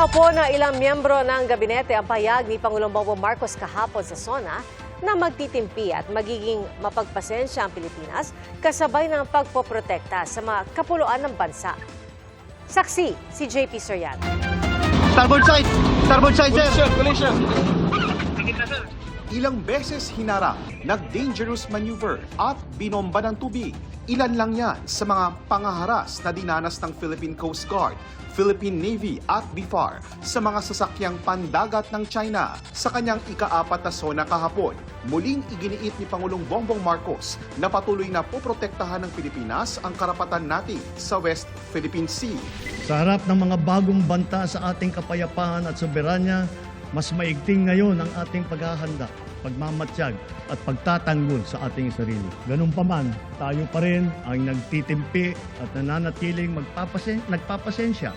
Inilinaw po ng ilang miyembro ng gabinete ang payag ni Pangulong Bongbong Marcos kahapon sa SONA na magtitimpi at magiging mapagpasensya ang Pilipinas kasabay ng pagpoprotekta sa mga kapuluan ng bansa. Saksi si JP Soriano. Starboard side! Starboard side, sir! Ilang beses hinarang, nag-dangerous maneuver at binomba ng tubig. Ilan lang yan sa mga pangaharas na dinanas ng Philippine Coast Guard, Philippine Navy at BIFAR sa mga sasakyang pandagat ng China sa kanyang ikaapat na sona kahapon. Muling iginiit ni Pangulong Bongbong Marcos na patuloy na poprotektahan ng Pilipinas ang karapatan natin sa West Philippine Sea. Sa harap ng mga bagong banta sa ating kapayapaan at soberanya, mas maigting ngayon ang ating paghahanda, pagmamatsyag at pagtatanggol sa ating sarili. Ganun pa man, tayo pa rin ang nagtitimpi at nananatiling magpapasen nagpapasensya,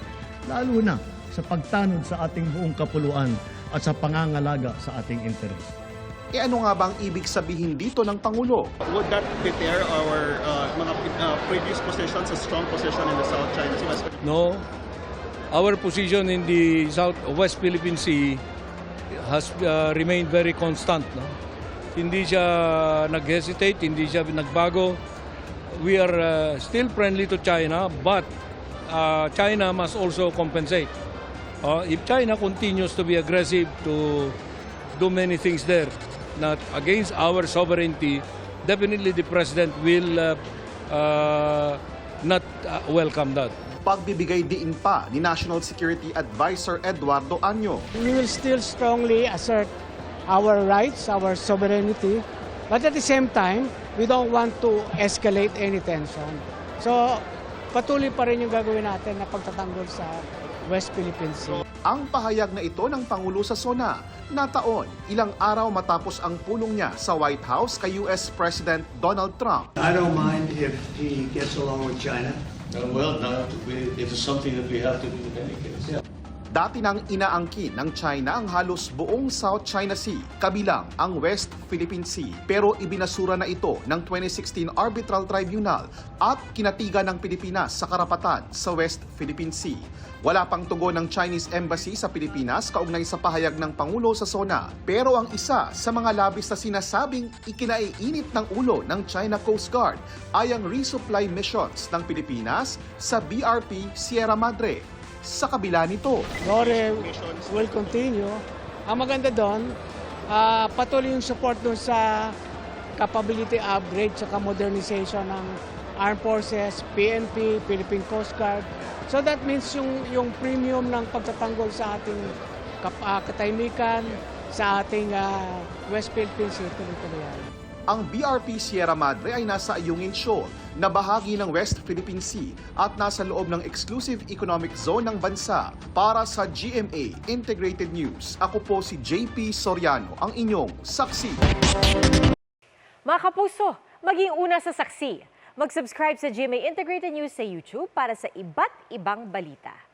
lalo na sa pagtanod sa ating buong kapuluan at sa pangangalaga sa ating interes. E ano nga bang ibig sabihin dito ng Pangulo? Would that deter our uh, mga uh, previous positions, a strong position in the South China Sea? No, our position in the South West Philippine Sea has uh, remained very constant. No? Hindi siya nag-hesitate, hindi siya nagbago. We are uh, still friendly to China, but uh, China must also compensate. Uh, if China continues to be aggressive to do many things there, not against our sovereignty, definitely the president will uh, uh, not uh, welcome that. Pagbibigay diin pa ni National Security Advisor Eduardo Anyo. we will still strongly assert our rights, our sovereignty, but at the same time, we don't want to escalate any tension. So, patuloy pa rin yung gagawin natin na pagtatanggol sa West Philippine Sea. Ang pahayag na ito ng Pangulo sa SONA na taon ilang araw matapos ang pulong niya sa White House kay US President Donald Trump. I don't mind if he gets along with China. Well, no, we- it is something that we have to do in any case. Dati nang inaangkin ng China ang halos buong South China Sea, kabilang ang West Philippine Sea. Pero ibinasura na ito ng 2016 Arbitral Tribunal at kinatigan ng Pilipinas sa karapatan sa West Philippine Sea. Wala pang tugon ng Chinese Embassy sa Pilipinas kaugnay sa pahayag ng Pangulo sa SONA. Pero ang isa sa mga labis na sinasabing ikinaiinit ng ulo ng China Coast Guard ay ang resupply missions ng Pilipinas sa BRP Sierra Madre. Sa kabila nito, Lore will continue. Ang maganda doon, ah, patuloy yung support doon sa capability upgrade sa modernization ng Armed Forces, PNP, Philippine Coast Guard. So that means yung, yung premium ng pagtatanggol sa ating kap, ah, katahimikan, sa ating ah, West Philippine Sea, tuloy-tuloy. Ang BRP Sierra Madre ay nasa Ayungin Shoal na bahagi ng West Philippine Sea at nasa loob ng exclusive economic zone ng bansa. Para sa GMA Integrated News, ako po si JP Soriano, ang inyong saksi. Mga kapuso, maging una sa saksi. Mag-subscribe sa GMA Integrated News sa YouTube para sa iba't ibang balita.